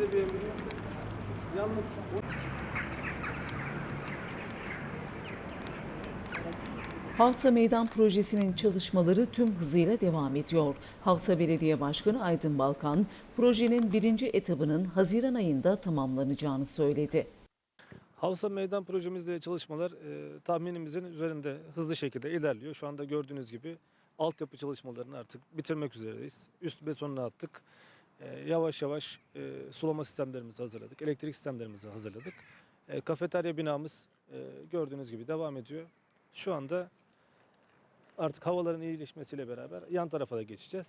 size bir emrim. Yalnız Havsa Meydan Projesi'nin çalışmaları tüm hızıyla devam ediyor. Havsa Belediye Başkanı Aydın Balkan, projenin birinci etabının Haziran ayında tamamlanacağını söyledi. Havsa Meydan projemizde çalışmalar e, tahminimizin üzerinde hızlı şekilde ilerliyor. Şu anda gördüğünüz gibi altyapı çalışmalarını artık bitirmek üzereyiz. Üst betonunu attık. E, yavaş yavaş e, sulama sistemlerimizi hazırladık. Elektrik sistemlerimizi hazırladık. E, kafeterya binamız e, gördüğünüz gibi devam ediyor. Şu anda artık havaların iyileşmesiyle beraber yan tarafa da geçeceğiz.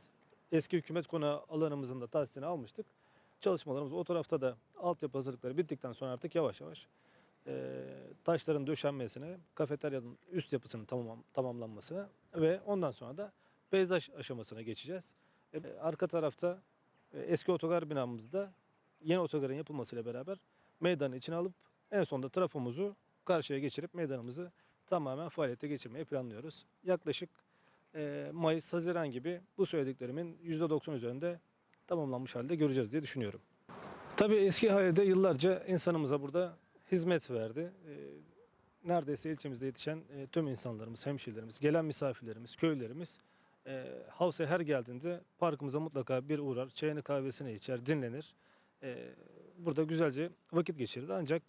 Eski hükümet konağı alanımızın da tahsisini almıştık. Çalışmalarımız o tarafta da altyapı hazırlıkları bittikten sonra artık yavaş yavaş e, taşların döşenmesine, kafeteryanın üst yapısının tamam, tamamlanmasına ve ondan sonra da peyzaj aşamasına geçeceğiz. Arka tarafta eski otogar binamızda yeni otogarın yapılmasıyla beraber meydanı içine alıp en sonunda trafomuzu karşıya geçirip meydanımızı tamamen faaliyete geçirmeyi planlıyoruz. Yaklaşık e, Mayıs, Haziran gibi bu söylediklerimin %90 üzerinde tamamlanmış halde göreceğiz diye düşünüyorum. Tabii eski halde yıllarca insanımıza burada hizmet verdi. Ee, neredeyse ilçemizde yetişen e, tüm insanlarımız, hemşehrilerimiz, gelen misafirlerimiz, köylerimiz e, Havsa'ya her geldiğinde parkımıza mutlaka bir uğrar, çayını kahvesini içer, dinlenir. E, burada güzelce vakit geçirirdi. Ancak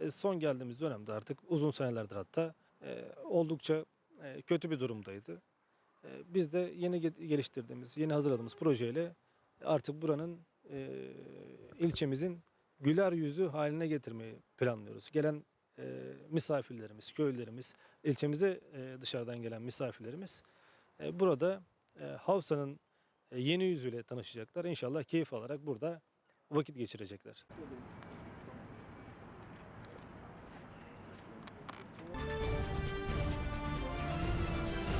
e, son geldiğimiz dönemde artık uzun senelerdir hatta e, oldukça e, kötü bir durumdaydı. E, biz de yeni ge- geliştirdiğimiz, yeni hazırladığımız projeyle artık buranın e, ilçemizin güler yüzü haline getirmeyi planlıyoruz. Gelen e, misafirlerimiz, köylülerimiz, ilçemize e, dışarıdan gelen misafirlerimiz burada e, Havsa'nın e, yeni yüzüyle tanışacaklar. İnşallah keyif alarak burada vakit geçirecekler.